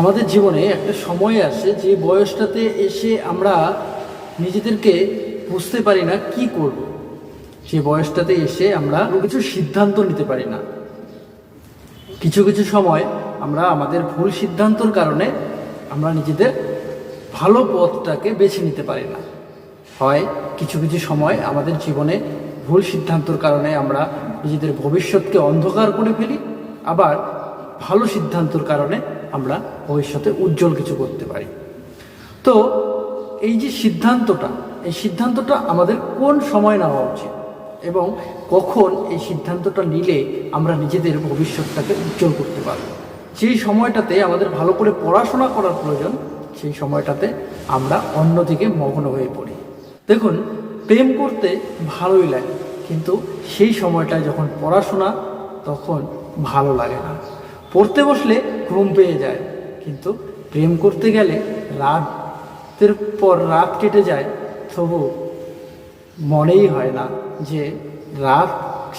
আমাদের জীবনে একটা সময় আসে যে বয়সটাতে এসে আমরা নিজেদেরকে বুঝতে পারি না কি করব। যে বয়সটাতে এসে আমরা কিছু সিদ্ধান্ত নিতে পারি না। কিছু কিছু সময় আমরা আমাদের ভুল সিদ্ধান্তর কারণে আমরা নিজেদের ভালো পথটাকে বেছে নিতে পারি না। হয় কিছু কিছু সময় আমাদের জীবনে ভুল সিদ্ধান্তর কারণে আমরা নিজেদের ভবিষ্যৎকে অন্ধকার করে ফেলি, আবার ভালো সিদ্ধান্তর কারণে আমরা ভবিষ্যতে উজ্জ্বল কিছু করতে পারি। তো এই যে সিদ্ধান্তটা, এই সিদ্ধান্তটা আমাদের কোন সময় নেওয়া উচিত এবং কখন এই সিদ্ধান্তটা নিলে আমরা নিজেদের ভবিষ্যৎটাকে উজ্জ্বল করতে পারব? যেই সময়টাতে আমাদের ভালো করে পড়াশোনা করার প্রয়োজন, সেই সময়টাতে আমরা অন্যদিকে মগ্ন হয়ে পড়ি। দেখুন, প্রেম করতে ভালোই লাগে, কিন্তু সেই সময়টায় যখন পড়াশোনা, তখন ভালো লাগে না। পড়তে বসলে ঘুম পেয়ে যায়। কিন্তু প্রেম করতে গেলে রাতের পর রাত কেটে যায়, তবু মনেই হয় না যে রাত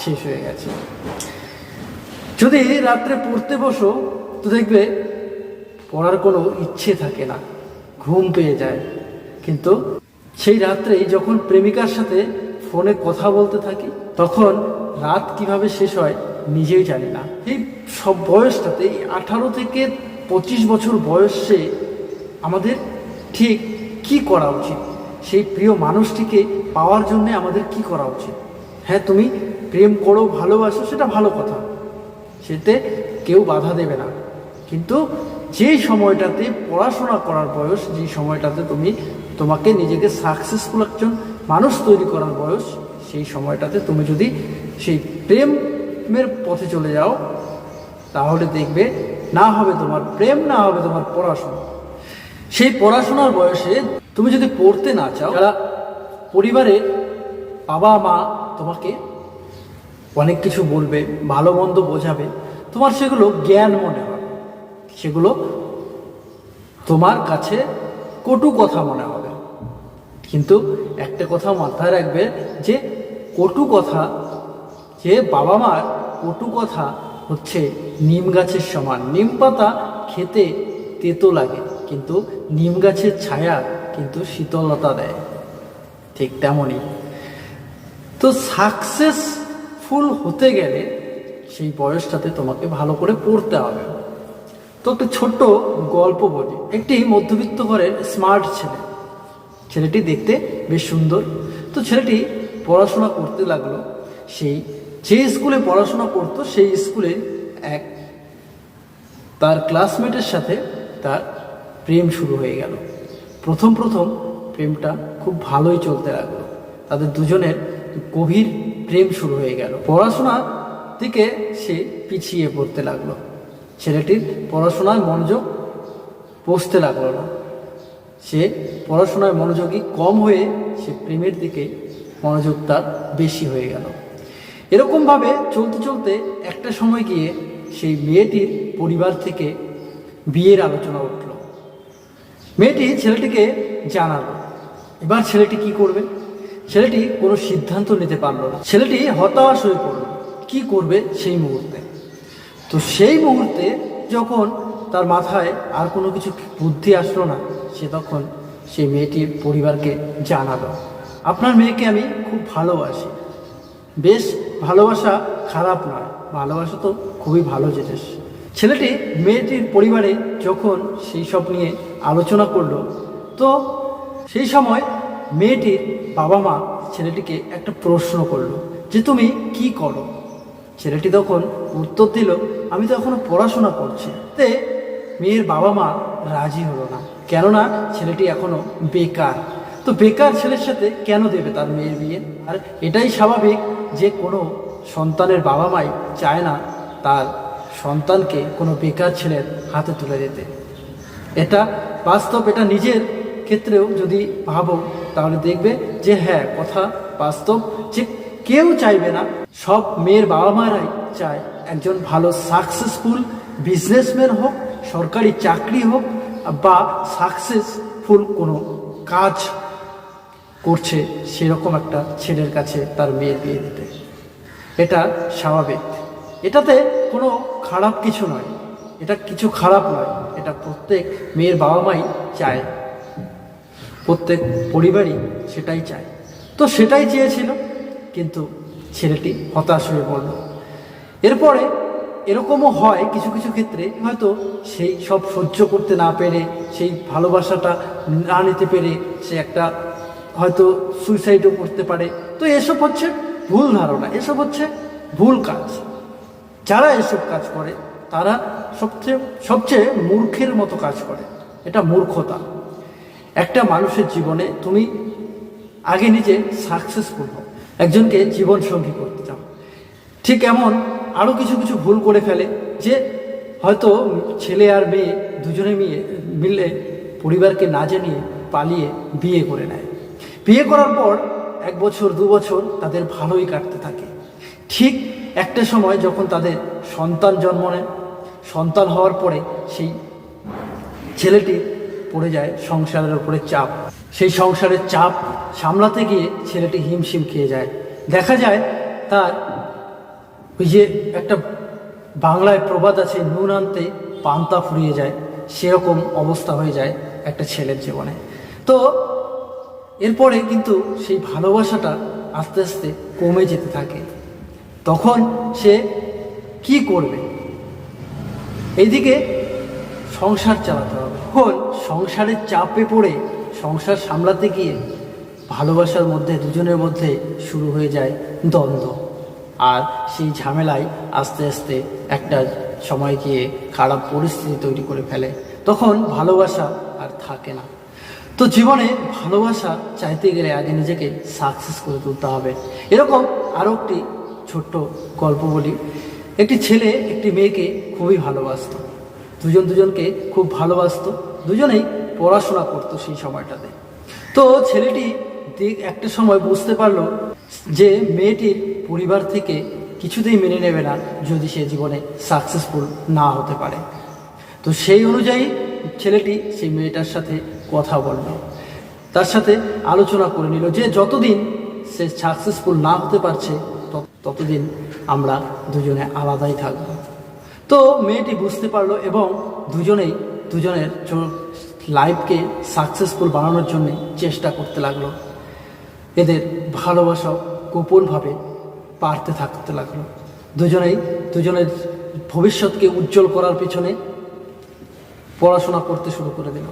শেষ হয়ে গেছে। যদি রাত্রে পড়তে বসো, তো দেখবে পড়ার কোনো ইচ্ছে থাকে না, ঘুম পেয়ে যায়। কিন্তু সেই রাত্রেই যখন প্রেমিকার সাথে ফোনে কথা বলতে থাকি, তখন রাত কীভাবে শেষ হয় নিজেই জানি না। এই সব বয়সটাতে, এই আঠারো থেকে পঁচিশ বছর বয়সে আমাদের ঠিক কি করা উচিত? সেই প্রিয় মানুষটিকে পাওয়ার জন্য আমাদের কি করা উচিত? হ্যাঁ তুমি প্রেম করো, ভালোবাসো, সেটা ভালো কথা। সেতে কেউ বাধা দেবে না। কিন্তু যেই সময়টাতে পড়াশোনা করার বয়স যেই সময়টাতে তুমি তোমাকে নিজেকে সাকসেসফুল একজন মানুষ তৈরি করার বয়স, সেই সময়টাতে তুমি যদি সেই প্রেমের পথে চলে যাও, তাহলে দেখবে না হবে তোমার প্রেম, না হবে তোমার পড়াশোনা। সেই পড়াশোনার বয়সে তুমি যদি পড়তে না চাও, যারা পরিবারে বাবা মা তোমাকে অনেক কিছু বলবে, ভালো মন্দ বোঝাবে, তোমার সেগুলো জ্ঞান মনে হবে। সেগুলো তোমার কাছে কটু কথা মনে হবে। কিন্তু একটা কথা মাথায় রাখবে যে কটু কথা যে বাবা মার কটু কথা হচ্ছে নিম গাছের সমান। নিম পাতা খেতে তেতো লাগে, কিন্তু নিম গাছের ছায়া কিন্তু শীতলতা দেয়। ঠিক তেমনই। তো সাকসেসফুল হতে গেলে সেই বয়সটাতে তোমাকে ভালো করে পড়তে হবে। তো একটা ছোট্ট গল্প বলি। একটি মধ্যবিত্ত ঘরের স্মার্ট ছেলে। ছেলেটি দেখতে বেশ সুন্দর। তো ছেলেটি পড়াশোনা করতে লাগল। সেই যে স্কুলে পড়াশোনা করতো, সেই স্কুলে এক তার ক্লাসমেটের সাথে তার প্রেম শুরু হয়ে গেল। প্রথম প্রথম প্রেমটা খুব ভালোই চলতে লাগল। তাদের দুজনের গভীর প্রেম শুরু হয়ে গেল। পড়াশোনা থেকে সে পিছিয়ে পড়তে লাগল। ছেলেটির পড়াশোনায় মনোযোগ বসতে লাগল না। সে পড়াশোনায় মনোযোগী কম হয়ে সে প্রেমের দিকে মনোযোগ তার বেশি হয়ে গেল। এরকমভাবে চলতে চলতে একটা সময় গিয়ে সেই মেয়েটির পরিবার থেকে বিয়ের আলোচনা উঠল। মেয়েটি ছেলেটিকে জানালো, এবার ছেলেটি কি করবে? ছেলেটি কোনো সিদ্ধান্ত নিতে পারল না। ছেলেটি হতাশ হয়ে পড়ল, কি করবে সেই মুহূর্তে? তো সেই মুহূর্তে যখন তার মাথায় আর কোনো কিছু বুদ্ধি আসলো না, সে তখন সেই মেয়েটির পরিবারকে জানালো। আপনার মেয়েকে আমি খুব ভালোবাসি। বেশ ভালোবাসা খারাপ নয়। ভালোবাসা তো খুবই ভালো জিনিস। ছেলেটি মেয়েটির পরিবারে যখন সেই সব নিয়ে আলোচনা করল, তো সেই সময় মেয়েটির বাবা মা ছেলেটিকে একটা প্রশ্ন করল যে, তুমি কি করো? ছেলেটি তখন উত্তর দিল, আমি তো এখনও পড়াশোনা করছি। তে মেয়ের বাবা মা রাজি হলো না। কেননা ছেলেটি এখনও বেকার। তো বেকার ছেলের সাথে কেন দেবে তার মেয়ের বিয়ে? আর এটাই স্বাভাবিক যে কোনো সন্তানের বাবা মাই চায় না তার সন্তানকে কোনো বেকার ছেলের হাতে তুলে দিতে। এটা বাস্তব, এটা নিজের ক্ষেত্রেও যদি ভাবো, তাহলে দেখবে যে হ্যাঁ কথা বাস্তব যে কেউ চাইবে না। সব মেয়ের বাবা মারাই চায় একজন ভালো সাকসেসফুল বিজনেসম্যান হোক, সরকারি চাকরি হোক, বা সাকসেসফুল কোনো কাজ করছে সেরকম একটা ছেলের কাছে তার মেয়ের বিয়ে দিতে। এটা স্বাভাবিক। এটাতে কোনো খারাপ কিছু নয়। এটা কিছু খারাপ নয়। এটা প্রত্যেক মেয়ের বাবা মাই চায়। প্রত্যেক পরিবারই সেটাই চায়। তো সেটাই চেয়েছিল, কিন্তু ছেলেটি হতাশ হয়ে পড়ল এরপরে এরকমও হয় কিছু কিছু ক্ষেত্রে। হয়তো সেই সব সহ্য করতে না পেরে, সেই ভালোবাসাটা না নিতে পেরে সে একটা হয়তো সুইসাইডও করতে পারে। তো এসব হচ্ছে ভুল ধারণা, এসব হচ্ছে ভুল কাজ। যারা এসব কাজ করে, তারা সবচেয়ে সবচেয়ে মূর্খের মতো কাজ করে। এটা মূর্খতা। একটা মানুষের জীবনে তুমি আগে নিজে সাকসেসফুল হও। একজনকে জীবন সঙ্গী করতে চাও। ঠিক এমন আরও কিছু কিছু ভুল করে ফেলে যে হয়তো ছেলে আর মেয়ে, দুজনে মিলে মিলে পরিবারকে না জানিয়ে পালিয়ে বিয়ে করে নেয়। বিয়ে করার পর এক বছর, দু বছর তাদের ভালোই কাটতে থাকে। ঠিক একটা সময় যখন তাদের সন্তান জন্ম নেয়, সন্তান হওয়ার পরে সেই ছেলেটি পড়ে যায় সংসারের উপরে চাপ। সেই সংসারের চাপ সামলাতে গিয়ে ছেলেটি হিমশিম খেয়ে যায়। দেখা যায় তার ওই যে একটা বাংলায় প্রবাদ আছে, নুন আনতে পান্তা ফুরিয়ে যায়, সেরকম অবস্থা হয়ে যায় একটা ছেলের জীবনে। তো এরপরে কিন্তু সেই ভালোবাসাটা আস্তে আস্তে কমে যেতে থাকে। তখন সে কি করবে? এইদিকে সংসার চালাতে হবে। এখন সংসারের চাপে পড়ে সংসার সামলাতে গিয়ে ভালোবাসার মধ্যে, দুজনের মধ্যে শুরু হয়ে যায় দ্বন্দ্ব। আর সেই ঝামেলায় আস্তে আস্তে একটা সময় গিয়ে খারাপ পরিস্থিতি তৈরি করে ফেলে। তখন ভালোবাসা আর থাকে না। তো জীবনে ভালোবাসা চাইতে গেলে আগে নিজেকে সাকসেস করে তুলতে হবে। এরকম আরও একটি ছোট্ট গল্প বলি। একটি ছেলে একটি মেয়েকে খুবই ভালোবাসত। দুজন দুজনকে খুব ভালোবাসতো। দুজনেই পড়াশোনা করতো সেই সময়টাতে। তো ছেলেটি একটা সময় বুঝতে পারল যে মেয়েটির পরিবার থেকে কিছুতেই মেনে নেবে না যদি সে জীবনে সাকসেসফুল না হতে পারে। তো সেই অনুযায়ী ছেলেটি সেই মেয়েটার সাথে কথা বলল। তার সাথে আলোচনা করে নিল যে যতদিন সে সাকসেসফুল না হতে পারছে ততদিন আমরা দুজনে আলাদাই থাকব। তো মেয়েটি বুঝতে পারল এবং দুজনেই, দুজনের লাইফকে সাকসেসফুল বানানোর জন্য চেষ্টা করতে লাগল। এদের ভালোবাসা গোপনভাবে পারতে থাকতে লাগল। দুজনেই, দুজনের ভবিষ্যৎকে উজ্জ্বল করার পিছনে পড়াশোনা করতে শুরু করে দিল।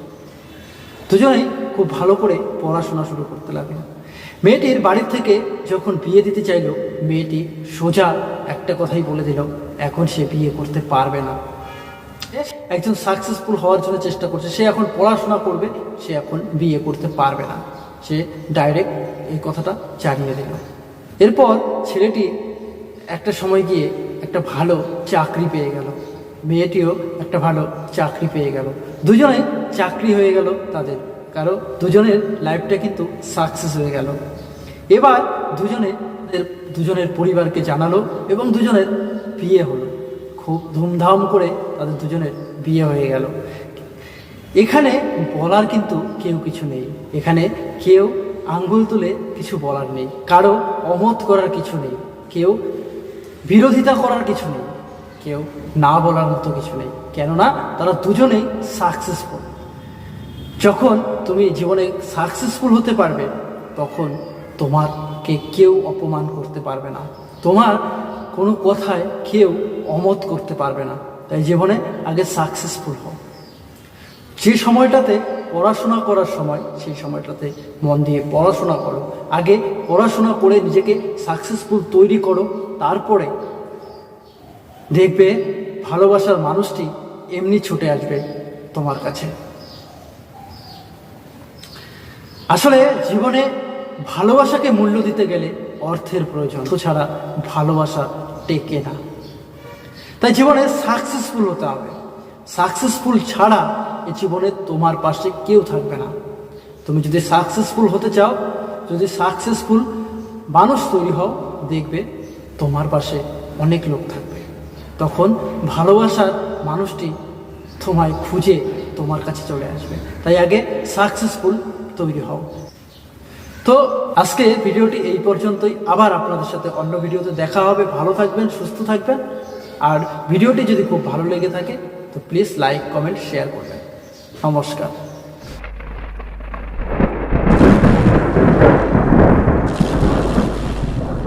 দুজনেই খুব ভালো করে পড়াশোনা শুরু করতে লাগল। মেয়েটির বাড়ির থেকে যখন বিয়ে দিতে চাইলো, মেয়েটি সোজা একটা কথাই বলে দিল, এখন সে বিয়ে করতে পারবে না। একজন সাকসেসফুল হওয়ার জন্য চেষ্টা করছে, সে এখন পড়াশোনা করবে, সে এখন বিয়ে করতে পারবে না। সে ডাইরেক্ট এই কথাটা জানিয়ে দিল। এরপর ছেলেটি একটা সময় গিয়ে একটা ভালো চাকরি পেয়ে গেল। মেয়েটিও একটা ভালো চাকরি পেয়ে গেল। দুজনে চাকরি হয়ে গেল তাদের কারও দুজনের লাইফটা কিন্তু সাকসেস হয়ে গেল। এবার দুজনে, দুজনের পরিবারকে জানালো এবং দুজনের বিয়ে হলো। খুব ধুমধাম করে তাদের দুজনের বিয়ে হয়ে গেল। এখানে বলার কিন্তু কেউ কিছু নেই। এখানে কেউ আঙ্গুল তুলে কিছু বলার নেই। কারও অমত করার কিছু নেই। কেউ বিরোধিতা করার কিছু নেই। কেউ না বলার মতো কিছু নেই। কেননা তারা দুজনেই সাকসেসফুল যখন তুমি জীবনে সাকসেসফুল হতে পারবে, তখন তোমাকে কেউ অপমান করতে পারবে না। তোমার কোনো কথায় কেউ অমত করতে পারবে না। তাই জীবনে আগে সাকসেসফুল হও। যে সময়টাতে পড়াশোনা করার সময়, সেই সময়টাতে মন দিয়ে পড়াশোনা করো। আগে পড়াশোনা করে নিজেকে সাকসেসফুল তৈরি করো। তারপরে দেখবে ভালোবাসার মানুষটি এমনি ছুটে আসবে তোমার কাছে। আসলে জীবনে ভালোবাসাকে মূল্য দিতে গেলে অর্থের প্রয়োজন। ছাড়া ভালোবাসা টেকে না। তাই জীবনে সাকসেসফুল হতে হবে। সাকসেসফুল ছাড়া এ জীবনে তোমার পাশে কেউ থাকবে না। তুমি যদি সাকসেসফুল হতে চাও, যদি সাকসেসফুল মানুষ তৈরি হও, দেখবে তোমার পাশে অনেক লোক থাকবে। তখন ভালোবাসার মানুষটি তোমায় খুঁজে তোমার কাছে চলে আসবে। তাই আগে সাকসেসফুল তৈরি হও। তো আজকে ভিডিওটি এই পর্যন্তই। আবার আপনাদের সাথে অন্য ভিডিওতে দেখা হবে। ভালো থাকবেন, সুস্থ থাকবেন। আর ভিডিওটি যদি খুব ভালো লেগে থাকে, তো প্লিজ লাইক কমেন্ট শেয়ার করবেন। নমস্কার।